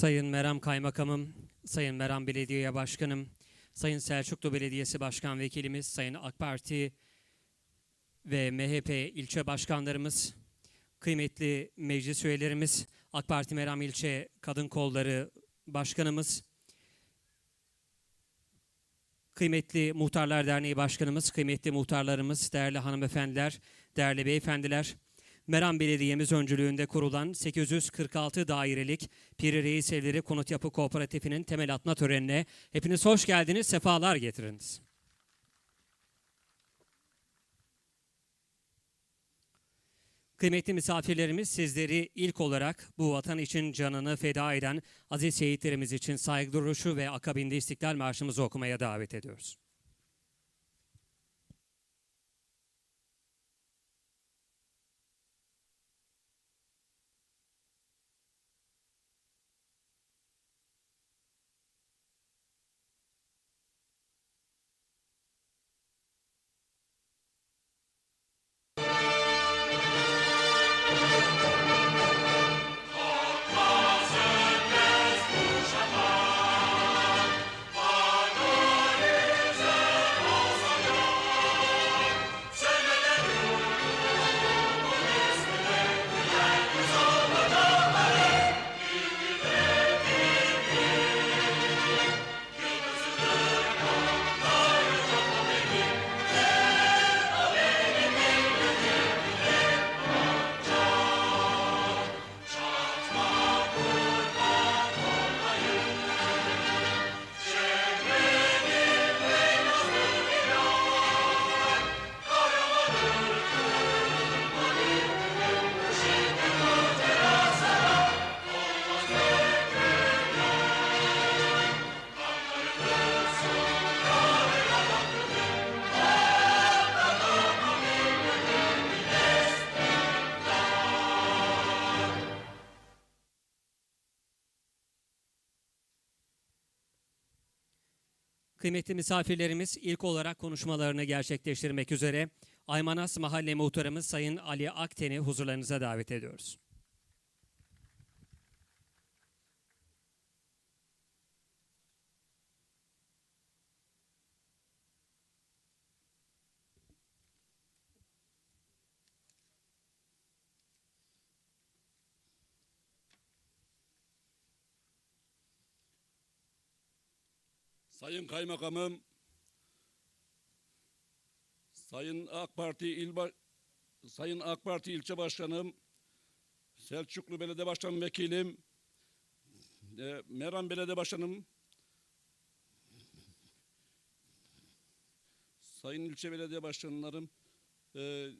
Sayın Meram Kaymakamım, Sayın Meram Belediye Başkanım, Sayın Selçuklu Belediyesi Başkan Vekilimiz, Sayın AK Parti ve MHP ilçe başkanlarımız, kıymetli meclis üyelerimiz, AK Parti Meram İlçe Kadın Kolları Başkanımız, kıymetli Muhtarlar Derneği Başkanımız, kıymetli muhtarlarımız, değerli hanımefendiler, değerli beyefendiler, Meram Belediye'miz öncülüğünde kurulan 846 dairelik Piri Reis Evleri Konut Yapı Kooperatifi'nin temel atma törenine hepiniz hoş geldiniz, sefalar getiriniz. Kıymetli misafirlerimiz sizleri ilk olarak bu vatan için canını feda eden aziz şehitlerimiz için saygı duruşu ve akabinde İstiklal Marşımızı okumaya davet ediyoruz. Kıymetli misafirlerimiz ilk olarak konuşmalarını gerçekleştirmek üzere Aymanas Mahalle Muhtarımız Sayın Ali Akten'i huzurlarınıza davet ediyoruz. Sayın Kaymakamım, Sayın AK Parti İl Sayın AK Parti İlçe Başkanım, Selçuklu Belediye Başkanım Vekilim, e, Meram Belediye Başkanım, Sayın İlçe Belediye Başkanlarım, e,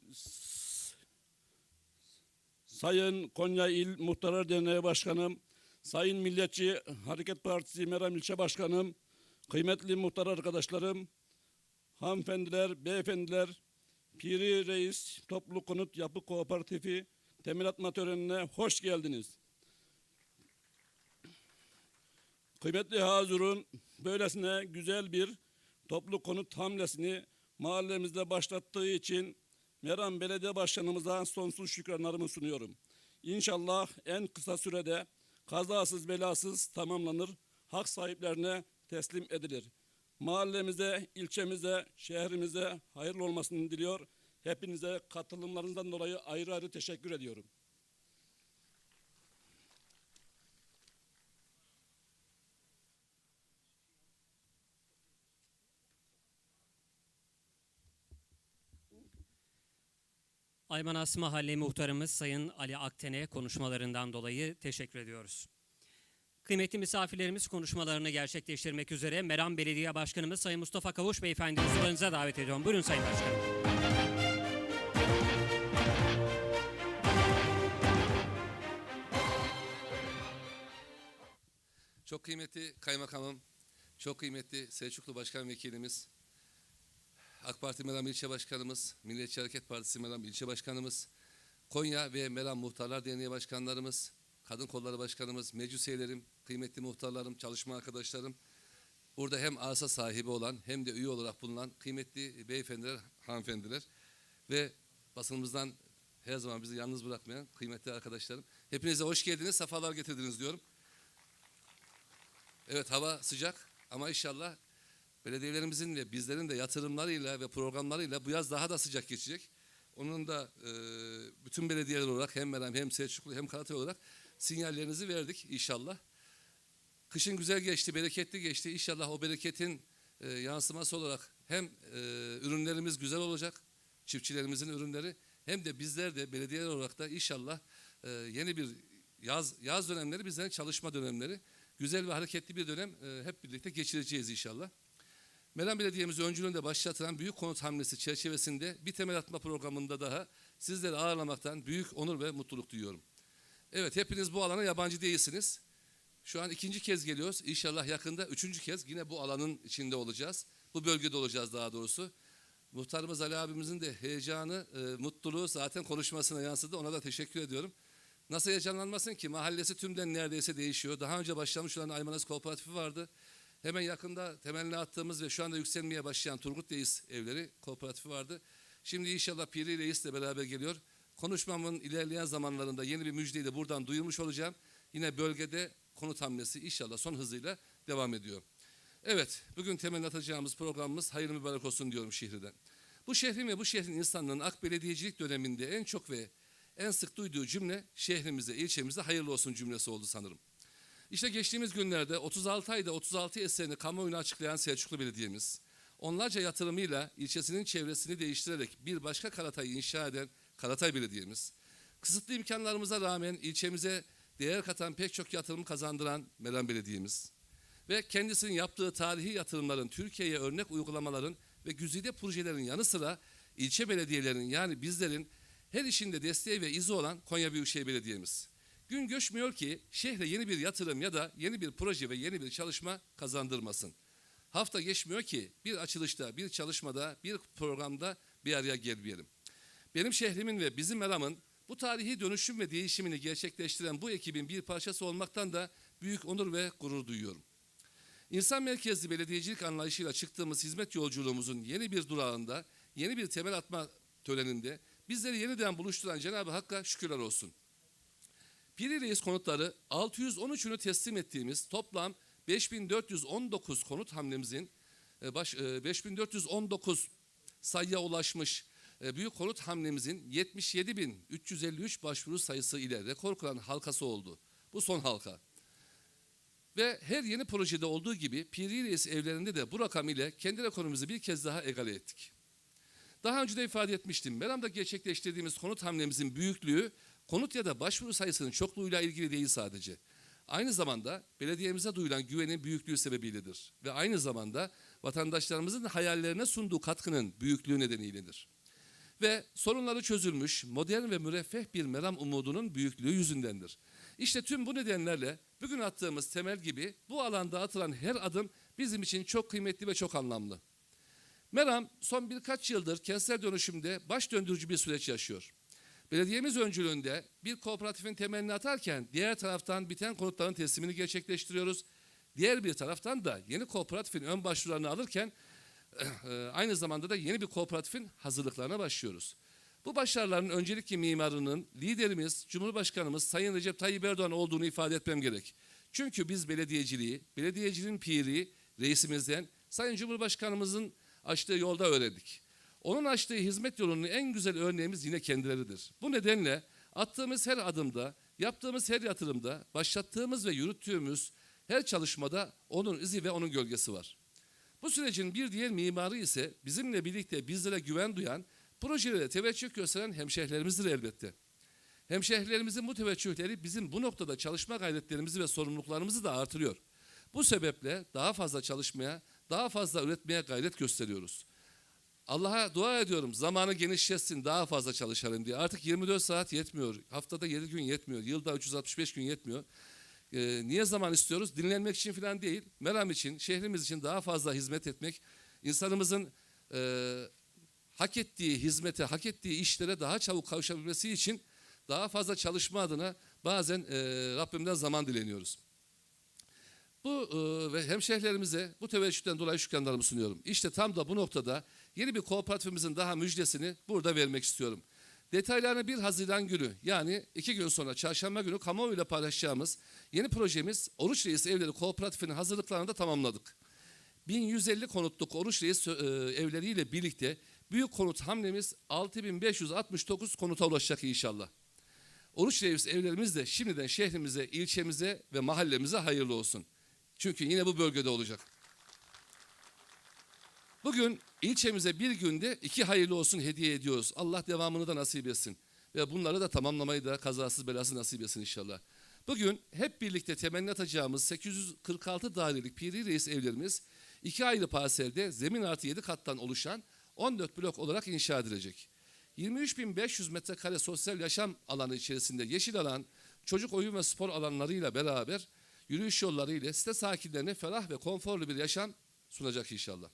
Sayın Konya İl Muhtarlar Derneği Başkanım, Sayın Milliyetçi Hareket Partisi Meram İlçe Başkanım, Kıymetli muhtar arkadaşlarım, hanımefendiler, beyefendiler, Piri Reis Toplu Konut Yapı Kooperatifi temel atma törenine hoş geldiniz. Kıymetli hazırın, böylesine güzel bir toplu konut hamlesini mahallemizde başlattığı için Meram Belediye Başkanımıza sonsuz şükranlarımı sunuyorum. İnşallah en kısa sürede kazasız belasız tamamlanır, hak sahiplerine teslim edilir. Mahallemize, ilçemize, şehrimize hayırlı olmasını diliyor. Hepinize katılımlarınızdan dolayı ayrı ayrı teşekkür ediyorum. Aymanas Mahalle Muhtarımız Sayın Ali Akten'e konuşmalarından dolayı teşekkür ediyoruz. Kıymetli misafirlerimiz konuşmalarını gerçekleştirmek üzere Meram Belediye Başkanımız Sayın Mustafa Kavuş Beyefendi huzurlarınıza davet ediyorum. Buyurun Sayın Başkanım. Çok kıymetli kaymakamım, çok kıymetli Selçuklu Başkan Vekilimiz, AK Parti Meram İlçe Başkanımız, Milliyetçi Hareket Partisi Meram İlçe Başkanımız, Konya ve Meram Muhtarlar Derneği Başkanlarımız, Kadın Kolları Başkanımız, meclis üyelerim, kıymetli muhtarlarım, çalışma arkadaşlarım, burada hem arsa sahibi olan hem de üye olarak bulunan kıymetli beyefendiler, hanımefendiler ve basınımızdan her zaman bizi yalnız bırakmayan kıymetli arkadaşlarım. Hepinize hoş geldiniz, sefalar getirdiniz diyorum. Evet hava sıcak ama inşallah belediyelerimizin ve bizlerin de yatırımlarıyla ve programlarıyla bu yaz daha da sıcak geçecek. Onun da e, bütün belediyeler olarak hem Meram hem Selçuklu hem Karatay olarak sinyallerinizi verdik inşallah. Kışın güzel geçti, bereketli geçti. İnşallah o bereketin e, yansıması olarak hem e, ürünlerimiz güzel olacak, çiftçilerimizin ürünleri hem de bizler de belediyeler olarak da inşallah e, yeni bir yaz yaz dönemleri bizlerin çalışma dönemleri. Güzel ve hareketli bir dönem e, hep birlikte geçireceğiz inşallah. Meram Belediye'miz öncülüğünde başlatılan büyük konut hamlesi çerçevesinde bir temel atma programında daha sizleri ağırlamaktan büyük onur ve mutluluk duyuyorum. Evet hepiniz bu alana yabancı değilsiniz. Şu an ikinci kez geliyoruz. İnşallah yakında üçüncü kez yine bu alanın içinde olacağız. Bu bölgede olacağız daha doğrusu. Muhtarımız Ali abimizin de heyecanı, e, mutluluğu zaten konuşmasına yansıdı. Ona da teşekkür ediyorum. Nasıl heyecanlanmasın ki? Mahallesi tümden neredeyse değişiyor. Daha önce başlamış olan Aymanas Kooperatifi vardı. Hemen yakında temelini attığımız ve şu anda yükselmeye başlayan Turgut Reis evleri kooperatifi vardı. Şimdi inşallah Piri Reis de beraber geliyor. Konuşmamın ilerleyen zamanlarında yeni bir müjdeyi de buradan duyurmuş olacağım. Yine bölgede konut hamlesi inşallah son hızıyla devam ediyor. Evet, bugün temelini atacağımız programımız hayırlı mübarek olsun diyorum şehriden. Bu şehrin ve bu şehrin insanların AK belediyecilik döneminde en çok ve en sık duyduğu cümle şehrimize, ilçemize hayırlı olsun cümlesi oldu sanırım. İşte geçtiğimiz günlerde 36 ayda 36 eserini kamuoyuna açıklayan Selçuklu Belediye'miz, onlarca yatırımıyla ilçesinin çevresini değiştirerek bir başka Karatay'ı inşa eden Karatay Belediye'miz, kısıtlı imkanlarımıza rağmen ilçemize değer katan pek çok yatırım kazandıran Meram Belediye'miz ve kendisinin yaptığı tarihi yatırımların, Türkiye'ye örnek uygulamaların ve güzide projelerin yanı sıra ilçe belediyelerinin yani bizlerin her işinde desteği ve izi olan Konya Büyükşehir Belediye'miz. Gün göçmüyor ki şehre yeni bir yatırım ya da yeni bir proje ve yeni bir çalışma kazandırmasın. Hafta geçmiyor ki bir açılışta, bir çalışmada, bir programda bir araya gelmeyelim. Benim şehrimin ve bizim Meram'ın bu tarihi dönüşüm ve değişimini gerçekleştiren bu ekibin bir parçası olmaktan da büyük onur ve gurur duyuyorum. İnsan merkezli belediyecilik anlayışıyla çıktığımız hizmet yolculuğumuzun yeni bir durağında, yeni bir temel atma töreninde bizleri yeniden buluşturan Cenab-ı Hakk'a şükürler olsun. Piri Reis konutları 613'ünü teslim ettiğimiz toplam 5419 konut hamlemizin e, baş, e, 5419 sayıya ulaşmış e, büyük konut hamlemizin 77.353 başvuru sayısı ile rekor kıran halkası oldu. Bu son halka. Ve her yeni projede olduğu gibi Piri Reis evlerinde de bu rakam ile kendi rekorumuzu bir kez daha egale ettik. Daha önce de ifade etmiştim. Meram'da gerçekleştirdiğimiz konut hamlemizin büyüklüğü konut ya da başvuru sayısının çokluğuyla ilgili değil sadece. Aynı zamanda belediyemize duyulan güvenin büyüklüğü sebebiyledir. Ve aynı zamanda vatandaşlarımızın hayallerine sunduğu katkının büyüklüğü nedeniyledir. Ve sorunları çözülmüş, modern ve müreffeh bir meram umudunun büyüklüğü yüzündendir. İşte tüm bu nedenlerle bugün attığımız temel gibi bu alanda atılan her adım bizim için çok kıymetli ve çok anlamlı. Meram son birkaç yıldır kentsel dönüşümde baş döndürücü bir süreç yaşıyor. Belediyemiz öncülüğünde bir kooperatifin temelini atarken diğer taraftan biten konutların teslimini gerçekleştiriyoruz. Diğer bir taraftan da yeni kooperatifin ön başvurularını alırken aynı zamanda da yeni bir kooperatifin hazırlıklarına başlıyoruz. Bu başarıların öncelikli mimarının liderimiz, Cumhurbaşkanımız Sayın Recep Tayyip Erdoğan olduğunu ifade etmem gerek. Çünkü biz belediyeciliği, belediyeciliğin piri, reisimizden Sayın Cumhurbaşkanımızın açtığı yolda öğrendik. Onun açtığı hizmet yolunun en güzel örneğimiz yine kendileridir. Bu nedenle attığımız her adımda, yaptığımız her yatırımda, başlattığımız ve yürüttüğümüz her çalışmada onun izi ve onun gölgesi var. Bu sürecin bir diğer mimarı ise bizimle birlikte bizlere güven duyan, projelere teveccüh gösteren hemşehrilerimizdir elbette. Hemşehrilerimizin bu teveccühleri bizim bu noktada çalışma gayretlerimizi ve sorumluluklarımızı da artırıyor. Bu sebeple daha fazla çalışmaya, daha fazla üretmeye gayret gösteriyoruz. Allah'a dua ediyorum zamanı genişletsin daha fazla çalışalım diye. Artık 24 saat yetmiyor. Haftada 7 gün yetmiyor. Yılda 365 gün yetmiyor. Ee, niye zaman istiyoruz? Dinlenmek için falan değil. Meram için, şehrimiz için daha fazla hizmet etmek, insanımızın e, hak ettiği hizmete, hak ettiği işlere daha çabuk kavuşabilmesi için daha fazla çalışma adına bazen e, Rabbimden zaman dileniyoruz. Bu e, ve hemşehrilerimize bu teveccühten dolayı şükranlarımı sunuyorum. İşte tam da bu noktada yeni bir kooperatifimizin daha müjdesini burada vermek istiyorum. Detaylarını 1 Haziran günü yani iki gün sonra çarşamba günü kamuoyuyla paylaşacağımız yeni projemiz Oruç Reis Evleri Kooperatifinin hazırlıklarını da tamamladık. 1150 konutluk Oruç Reis e, evleriyle birlikte büyük konut hamlemiz 6569 konuta ulaşacak inşallah. Oruç Reis evlerimiz de şimdiden şehrimize, ilçemize ve mahallemize hayırlı olsun. Çünkü yine bu bölgede olacak. Bugün ilçemize bir günde iki hayırlı olsun hediye ediyoruz. Allah devamını da nasip etsin. Ve bunları da tamamlamayı da kazasız belasız nasip etsin inşallah. Bugün hep birlikte temenni atacağımız 846 dairelik Piri Reis evlerimiz iki ayrı parselde zemin artı 7 kattan oluşan 14 blok olarak inşa edilecek. 23.500 metrekare sosyal yaşam alanı içerisinde yeşil alan, çocuk oyun ve spor alanlarıyla beraber yürüyüş yolları ile site sakinlerine ferah ve konforlu bir yaşam sunacak inşallah.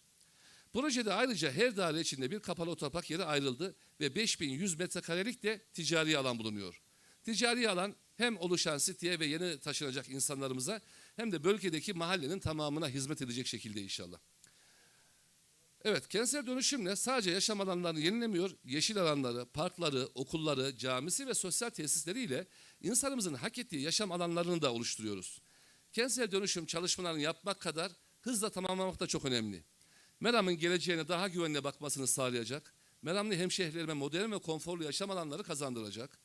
Projede ayrıca her daire içinde bir kapalı otopark yeri ayrıldı ve 5100 metrekarelik de ticari alan bulunuyor. Ticari alan hem oluşan siteye ve yeni taşınacak insanlarımıza hem de bölgedeki mahallenin tamamına hizmet edecek şekilde inşallah. Evet, kentsel dönüşümle sadece yaşam alanlarını yenilemiyor, yeşil alanları, parkları, okulları, camisi ve sosyal tesisleriyle insanımızın hak ettiği yaşam alanlarını da oluşturuyoruz. Kentsel dönüşüm çalışmalarını yapmak kadar hızla tamamlamak da çok önemli. Meram'ın geleceğine daha güvenle bakmasını sağlayacak, Meramlı hemşehrilerime modern ve konforlu yaşam alanları kazandıracak,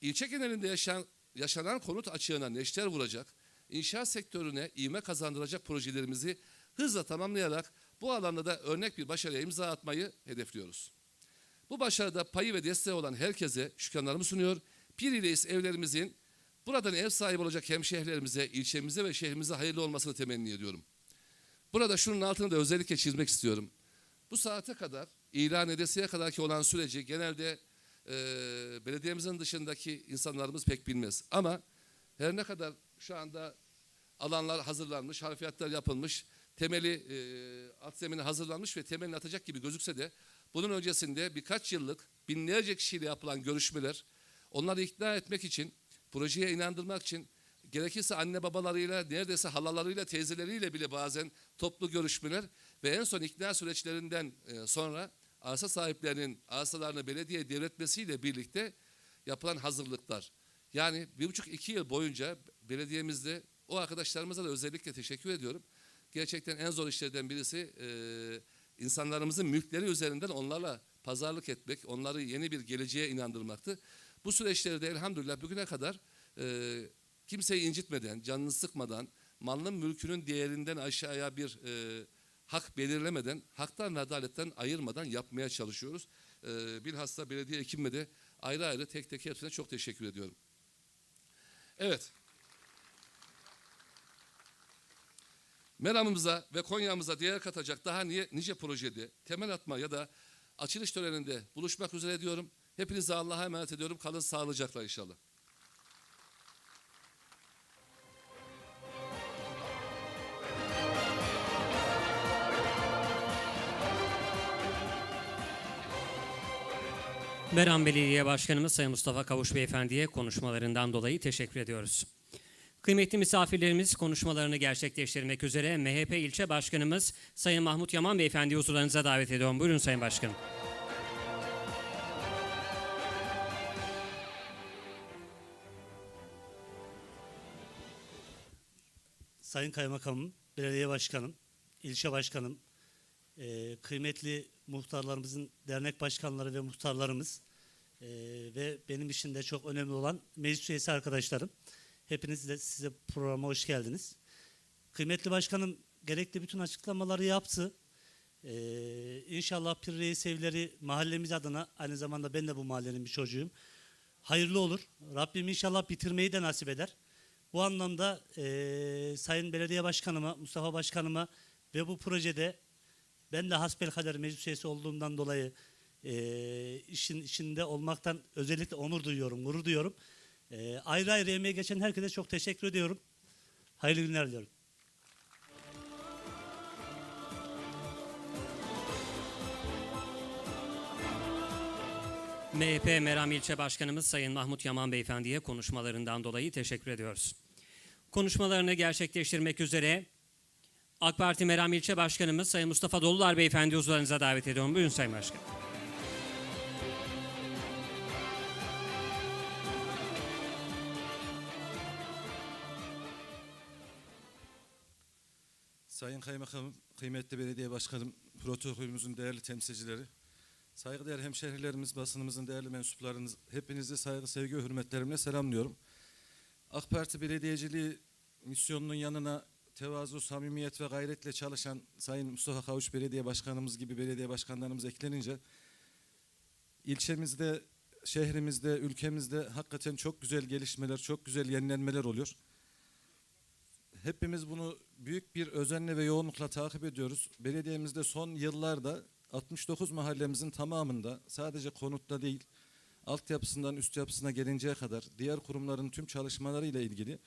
ilçe genelinde yaşayan, yaşanan konut açığına neşter vuracak, inşaat sektörüne ivme kazandıracak projelerimizi hızla tamamlayarak bu alanda da örnek bir başarıya imza atmayı hedefliyoruz. Bu başarıda payı ve desteği olan herkese şükranlarımı sunuyor. Piri Reis evlerimizin buradan ev sahibi olacak hemşehrilerimize, ilçemize ve şehrimize hayırlı olmasını temenni ediyorum. Burada şunun altını da özellikle çizmek istiyorum. Bu saate kadar, ilan edesiye kadar ki olan süreci genelde e, belediyemizin dışındaki insanlarımız pek bilmez. Ama her ne kadar şu anda alanlar hazırlanmış, harfiyatlar yapılmış, temeli, e, alt zemini hazırlanmış ve temelini atacak gibi gözükse de bunun öncesinde birkaç yıllık binlerce kişiyle yapılan görüşmeler, onları ikna etmek için, projeye inandırmak için gerekirse anne babalarıyla, neredeyse halalarıyla, teyzeleriyle bile bazen toplu görüşmeler ve en son ikna süreçlerinden e, sonra arsa sahiplerinin arsalarını belediye devretmesiyle birlikte yapılan hazırlıklar. Yani bir buçuk iki yıl boyunca belediyemizde o arkadaşlarımıza da özellikle teşekkür ediyorum. Gerçekten en zor işlerden birisi e, insanlarımızın mülkleri üzerinden onlarla pazarlık etmek, onları yeni bir geleceğe inandırmaktı. Bu süreçleri de elhamdülillah bugüne kadar e, kimseyi incitmeden, canını sıkmadan, malının mülkünün değerinden aşağıya bir e, hak belirlemeden, haktan ve adaletten ayırmadan yapmaya çalışıyoruz. E, bilhassa belediye ekibime de ayrı ayrı tek tek hepsine çok teşekkür ediyorum. Evet. Meramımıza ve Konya'mıza değer katacak daha niye, nice projede temel atma ya da açılış töreninde buluşmak üzere diyorum. Hepinize Allah'a emanet ediyorum. Kalın sağlıcakla inşallah. Meram Belediye Başkanımız Sayın Mustafa Kavuş Beyefendi'ye konuşmalarından dolayı teşekkür ediyoruz. Kıymetli misafirlerimiz konuşmalarını gerçekleştirmek üzere MHP ilçe başkanımız Sayın Mahmut Yaman Beyefendi'yi huzurlarınıza davet ediyorum. Buyurun Sayın Başkanım. Sayın Kaymakamım, Belediye Başkanım, ilçe Başkanım, eee, kıymetli muhtarlarımızın dernek başkanları ve muhtarlarımız eee, ve benim için de çok önemli olan meclis üyesi arkadaşlarım. Hepiniz de size programa hoş geldiniz. Kıymetli Başkanım gerekli bütün açıklamaları yaptı. Eee inşallah Pir Reis Evleri mahallemiz adına aynı zamanda ben de bu mahallenin bir çocuğuyum. Hayırlı olur. Rabbim inşallah bitirmeyi de nasip eder. Bu anlamda eee, Sayın Belediye Başkanıma, Mustafa Başkanıma ve bu projede ben de hasbelkader meclis üyesi olduğumdan dolayı eee, işin içinde olmaktan özellikle onur duyuyorum, gurur duyuyorum. Eee, ayrı ayrı emeği geçen herkese çok teşekkür ediyorum. Hayırlı günler diliyorum. MHP Meram İlçe Başkanımız Sayın Mahmut Yaman Beyefendi'ye konuşmalarından dolayı teşekkür ediyoruz. Konuşmalarını gerçekleştirmek üzere AK Parti Meram İlçe Başkanımız Sayın Mustafa Dolular Beyefendi huzurlarınıza davet ediyorum. Buyurun Sayın Başkan. Sayın Kaymakamım, kıymetli belediye başkanım, protokolümüzün değerli temsilcileri, saygıdeğer hemşehrilerimiz, basınımızın değerli mensuplarınız, hepinizi saygı, sevgi ve hürmetlerimle selamlıyorum. AK Parti belediyeciliği misyonunun yanına tevazu, samimiyet ve gayretle çalışan Sayın Mustafa Kavuş Belediye Başkanımız gibi belediye başkanlarımız eklenince ilçemizde, şehrimizde, ülkemizde hakikaten çok güzel gelişmeler, çok güzel yenilenmeler oluyor. Hepimiz bunu büyük bir özenle ve yoğunlukla takip ediyoruz. Belediyemizde son yıllarda 69 mahallemizin tamamında sadece konutta değil, altyapısından üst yapısına gelinceye kadar diğer kurumların tüm çalışmalarıyla ilgili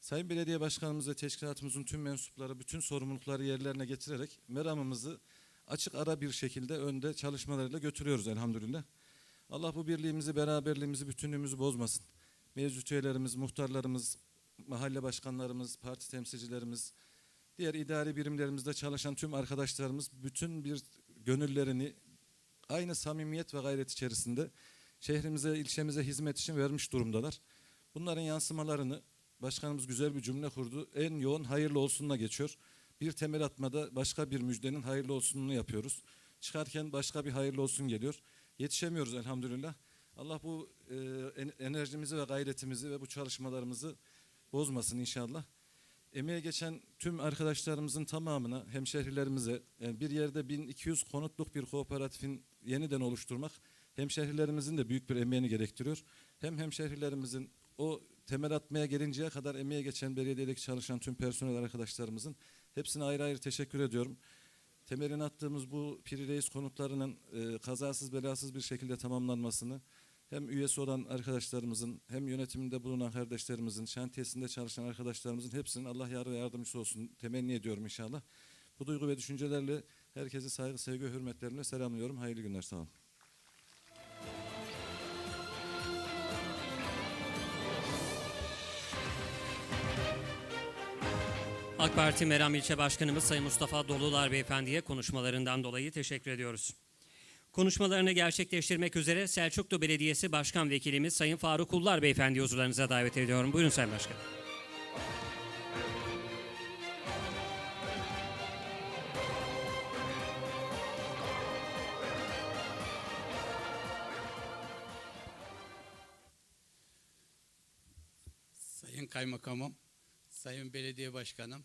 Sayın Belediye Başkanımız ve teşkilatımızın tüm mensupları bütün sorumlulukları yerlerine getirerek meramımızı açık ara bir şekilde önde çalışmalarıyla götürüyoruz elhamdülillah. Allah bu birliğimizi, beraberliğimizi, bütünlüğümüzü bozmasın. Mevcut üyelerimiz, muhtarlarımız, mahalle başkanlarımız, parti temsilcilerimiz, diğer idari birimlerimizde çalışan tüm arkadaşlarımız bütün bir gönüllerini aynı samimiyet ve gayret içerisinde şehrimize, ilçemize hizmet için vermiş durumdalar. Bunların yansımalarını başkanımız güzel bir cümle kurdu. En yoğun hayırlı olsununa geçiyor. Bir temel atmada başka bir müjdenin hayırlı olsununu yapıyoruz. Çıkarken başka bir hayırlı olsun geliyor. Yetişemiyoruz elhamdülillah. Allah bu e, en- enerjimizi ve gayretimizi ve bu çalışmalarımızı bozmasın inşallah. Emeğe geçen tüm arkadaşlarımızın tamamına, hemşehrilerimize yani bir yerde 1200 konutluk bir kooperatifin yeniden oluşturmak hemşehrilerimizin de büyük bir emeğini gerektiriyor. Hem hemşehrilerimizin o temel atmaya gelinceye kadar emeğe geçen belediyedeki çalışan tüm personel arkadaşlarımızın hepsine ayrı ayrı teşekkür ediyorum. Temelini attığımız bu Piri Reis konutlarının e, kazasız belasız bir şekilde tamamlanmasını hem üyesi olan arkadaşlarımızın hem yönetiminde bulunan kardeşlerimizin, şantiyesinde çalışan arkadaşlarımızın hepsinin Allah yar ve yardımcısı olsun temenni ediyorum inşallah. Bu duygu ve düşüncelerle herkese saygı, sevgi ve hürmetlerimle selamlıyorum. Hayırlı günler, sağ olun. AK Parti Meram İlçe Başkanımız Sayın Mustafa Dolular Beyefendi'ye konuşmalarından dolayı teşekkür ediyoruz. Konuşmalarını gerçekleştirmek üzere Selçuklu Belediyesi Başkan Vekilimiz Sayın Faruk Ullar Beyefendi'yi huzurlarınıza davet ediyorum. Buyurun Sayın Başkan. Sayın Kaymakamım, Sayın Belediye Başkanım,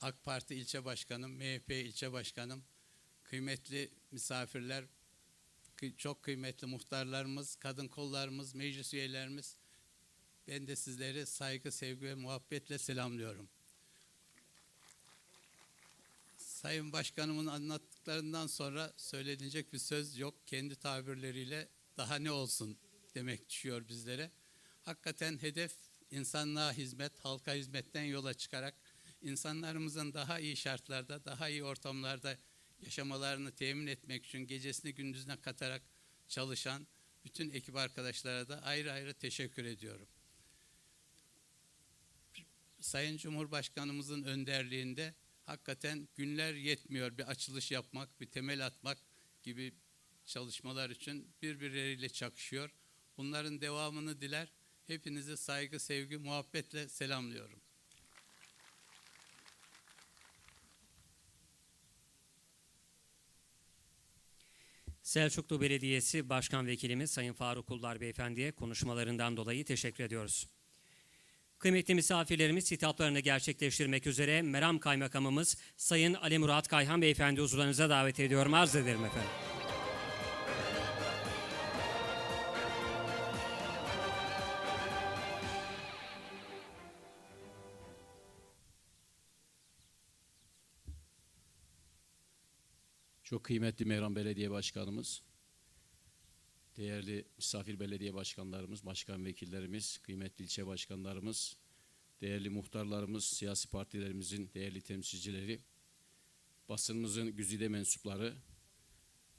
AK Parti ilçe başkanım, MHP ilçe başkanım, kıymetli misafirler, çok kıymetli muhtarlarımız, kadın kollarımız, meclis üyelerimiz, ben de sizleri saygı, sevgi ve muhabbetle selamlıyorum. Sayın Başkanımın anlattıklarından sonra söylenecek bir söz yok. Kendi tabirleriyle daha ne olsun demek düşüyor bizlere. Hakikaten hedef insanlığa hizmet, halka hizmetten yola çıkarak insanlarımızın daha iyi şartlarda, daha iyi ortamlarda yaşamalarını temin etmek için gecesini gündüzüne katarak çalışan bütün ekip arkadaşlara da ayrı ayrı teşekkür ediyorum. Sayın Cumhurbaşkanımızın önderliğinde hakikaten günler yetmiyor bir açılış yapmak, bir temel atmak gibi çalışmalar için birbirleriyle çakışıyor. Bunların devamını diler. Hepinizi saygı, sevgi, muhabbetle selamlıyorum. Selçuklu Belediyesi Başkan Vekilimiz Sayın Faruk Ullar Beyefendi'ye konuşmalarından dolayı teşekkür ediyoruz. Kıymetli misafirlerimiz hitaplarını gerçekleştirmek üzere Meram Kaymakamımız Sayın Ali Murat Kayhan Beyefendi huzurlarınıza davet ediyorum. Arz ederim efendim. Çok kıymetli Meyran Belediye Başkanımız, değerli misafir belediye başkanlarımız, başkan vekillerimiz, kıymetli ilçe başkanlarımız, değerli muhtarlarımız, siyasi partilerimizin değerli temsilcileri, basınımızın güzide mensupları,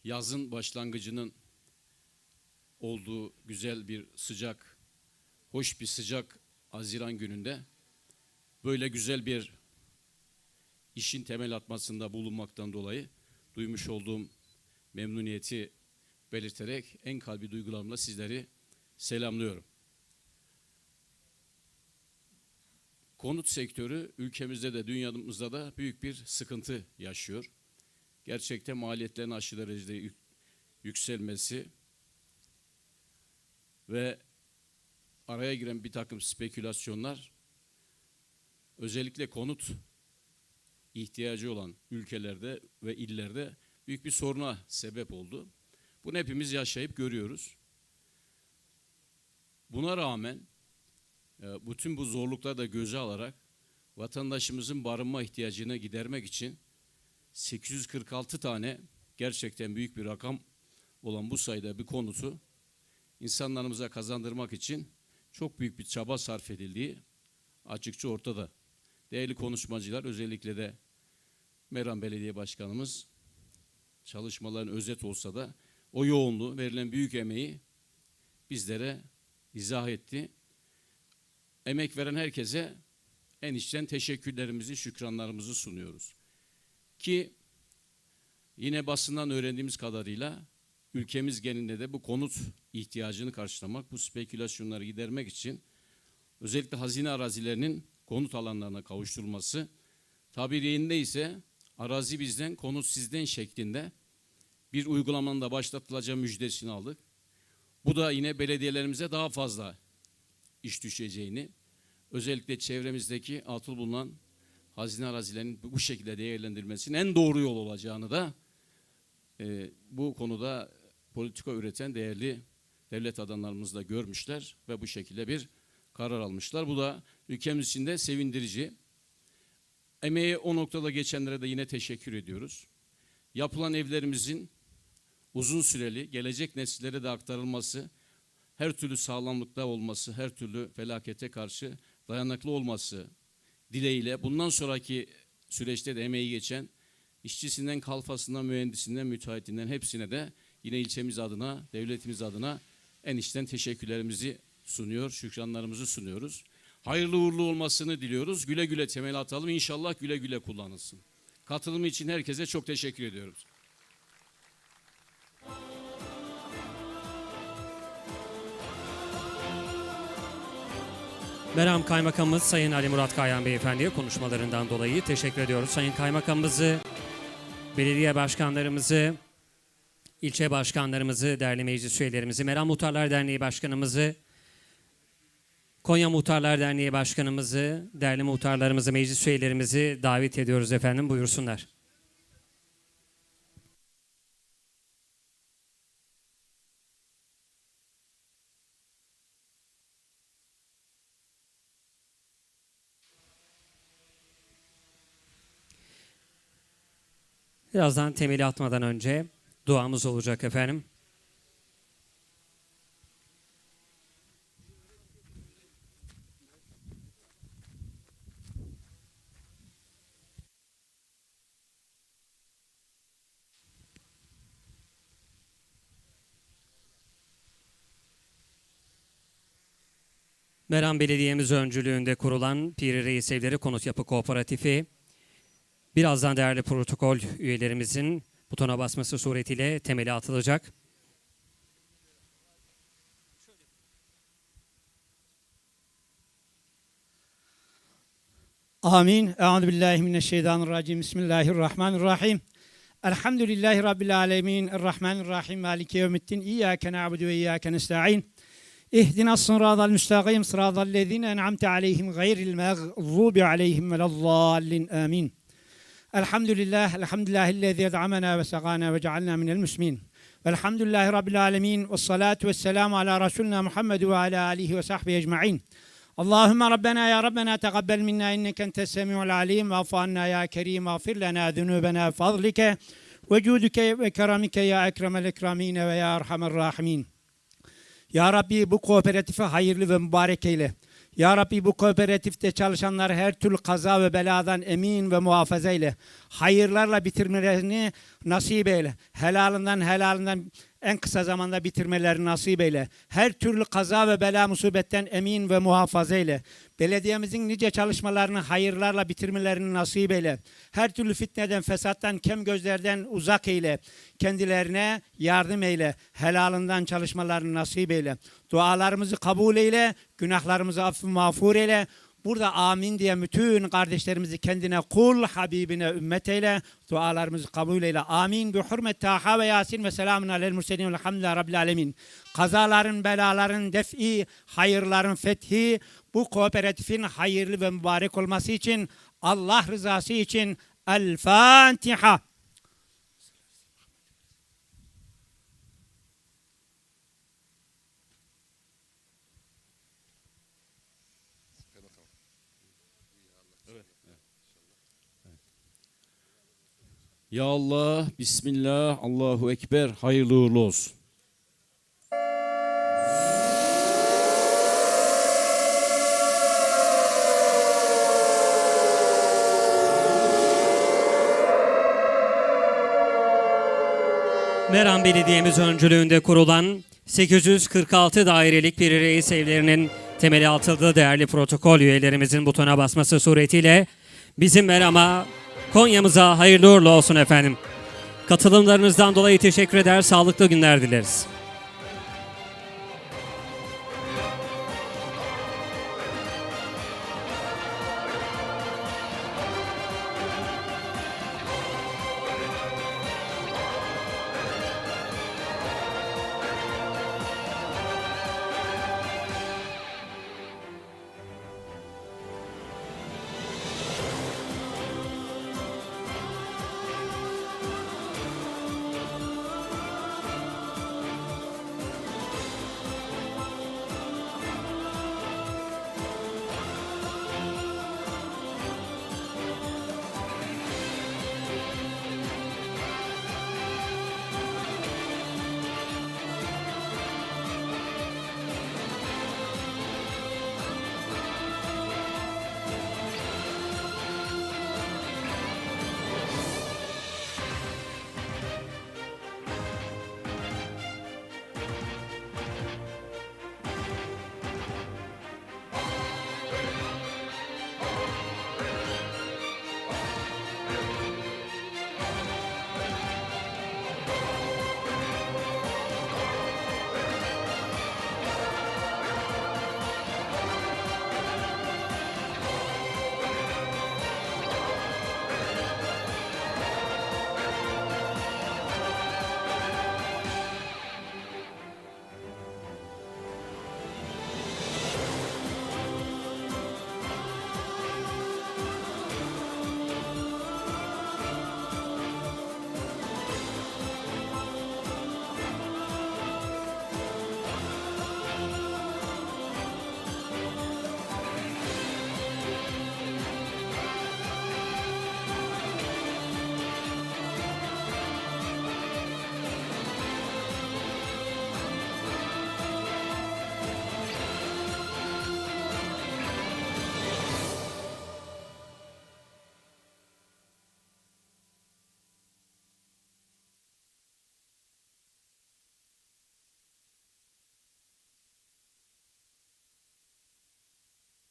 yazın başlangıcının olduğu güzel bir sıcak, hoş bir sıcak Haziran gününde böyle güzel bir işin temel atmasında bulunmaktan dolayı duymuş olduğum memnuniyeti belirterek en kalbi duygularımla sizleri selamlıyorum. konut sektörü ülkemizde de dünyamızda da büyük bir sıkıntı yaşıyor. Gerçekten maliyetlerin aşırı derecede yük- yükselmesi ve araya giren bir takım spekülasyonlar özellikle konut ihtiyacı olan ülkelerde ve illerde büyük bir soruna sebep oldu. Bunu hepimiz yaşayıp görüyoruz. Buna rağmen e, bütün bu zorlukları da göze alarak vatandaşımızın barınma ihtiyacını gidermek için 846 tane gerçekten büyük bir rakam olan bu sayıda bir konutu insanlarımıza kazandırmak için çok büyük bir çaba sarf edildiği açıkça ortada. Değerli konuşmacılar özellikle de Meram Belediye Başkanımız çalışmaların özet olsa da o yoğunluğu, verilen büyük emeği bizlere izah etti. Emek veren herkese en içten teşekkürlerimizi, şükranlarımızı sunuyoruz. Ki yine basından öğrendiğimiz kadarıyla ülkemiz genelinde de bu konut ihtiyacını karşılamak, bu spekülasyonları gidermek için özellikle hazine arazilerinin konut alanlarına kavuşturulması, tabir yerinde ise arazi bizden, konut sizden şeklinde bir uygulamanın da başlatılacağı müjdesini aldık. Bu da yine belediyelerimize daha fazla iş düşeceğini, özellikle çevremizdeki atıl bulunan hazine arazilerinin bu şekilde değerlendirilmesinin en doğru yol olacağını da e, bu konuda politika üreten değerli devlet adamlarımız da görmüşler ve bu şekilde bir karar almışlar. Bu da ülkemiz için de sevindirici. Emeği o noktada geçenlere de yine teşekkür ediyoruz. Yapılan evlerimizin uzun süreli gelecek nesillere de aktarılması, her türlü sağlamlıkta olması, her türlü felakete karşı dayanıklı olması dileğiyle bundan sonraki süreçte de emeği geçen işçisinden, kalfasından, mühendisinden, müteahhitinden hepsine de yine ilçemiz adına, devletimiz adına en içten teşekkürlerimizi sunuyor, şükranlarımızı sunuyoruz. Hayırlı uğurlu olmasını diliyoruz. Güle güle temel atalım. İnşallah güle güle kullanılsın. Katılımı için herkese çok teşekkür ediyoruz. Meram Kaymakamımız Sayın Ali Murat Kayan Beyefendi'ye konuşmalarından dolayı teşekkür ediyoruz. Sayın Kaymakamımızı, belediye başkanlarımızı, ilçe başkanlarımızı, değerli meclis üyelerimizi, Meram Muhtarlar Derneği Başkanımızı, Konya Muhtarlar Derneği Başkanımızı, değerli muhtarlarımızı, meclis üyelerimizi davet ediyoruz efendim. Buyursunlar. Birazdan temeli atmadan önce duamız olacak efendim. Meram Belediye'miz öncülüğünde kurulan Piri Reis Evleri Konut Yapı Kooperatifi Birazdan değerli protokol üyelerimizin butona basması suretiyle temeli atılacak. Amin. Euzu billahi mineşşeytanirracim. Bismillahirrahmanirrahim. Elhamdülillahi rabbil alamin. Errahmanirrahim. Maliki yevmiddin. İyyake na'budu ve iyyake nestaîn. اهدنا الصراط المستقيم صراط الذين أنعمت عليهم غير المغضوب عليهم ولا الضالين. آمين. الحمد لله الحمد لله الذي أدعمنا وسقانا وجعلنا من المسلمين. الحمد لله رب العالمين والصلاة والسلام على رسولنا محمد وعلى آله وصحبه أجمعين. اللهم ربنا يا ربنا تقبل منا إنك أنت السميع العليم. واعف عنا يا كريم واغفر لنا ذنوبنا بفضلك وجودك وكرمك يا أكرم الأكرمين ويا أرحم الراحمين. Ya Rabbi bu kooperatifi hayırlı ve mübarek eyle. Ya Rabbi bu kooperatifte çalışanlar her türlü kaza ve beladan emin ve muhafaza eyle. Hayırlarla bitirmelerini nasip eyle. Helalından helalından en kısa zamanda bitirmelerini nasip eyle. Her türlü kaza ve bela musibetten emin ve muhafaza eyle. Belediyemizin nice çalışmalarını hayırlarla bitirmelerini nasip eyle. Her türlü fitneden, fesattan, kem gözlerden uzak eyle. Kendilerine yardım eyle. Helalından çalışmalarını nasip eyle. Dualarımızı kabul eyle. Günahlarımızı affı mağfur eyle. Burada amin diye bütün kardeşlerimizi kendine kul, Habibine ümmet eyle. Dualarımızı kabul eyle. Amin. Bi hürmet Taha ve Yasin ve selamun aleyhi mürselin velhamdülillahi rabbil alemin. Kazaların, belaların defi, hayırların fethi, bu kooperatifin hayırlı ve mübarek olması için, Allah rızası için El Fatiha. Ya Allah, Bismillah, Allahu Ekber, hayırlı uğurlu olsun. Meram Belediye'miz öncülüğünde kurulan 846 dairelik bir reis evlerinin temeli atıldığı değerli protokol üyelerimizin butona basması suretiyle bizim Meram'a, Konya'mıza hayırlı uğurlu olsun efendim. Katılımlarınızdan dolayı teşekkür eder, sağlıklı günler dileriz.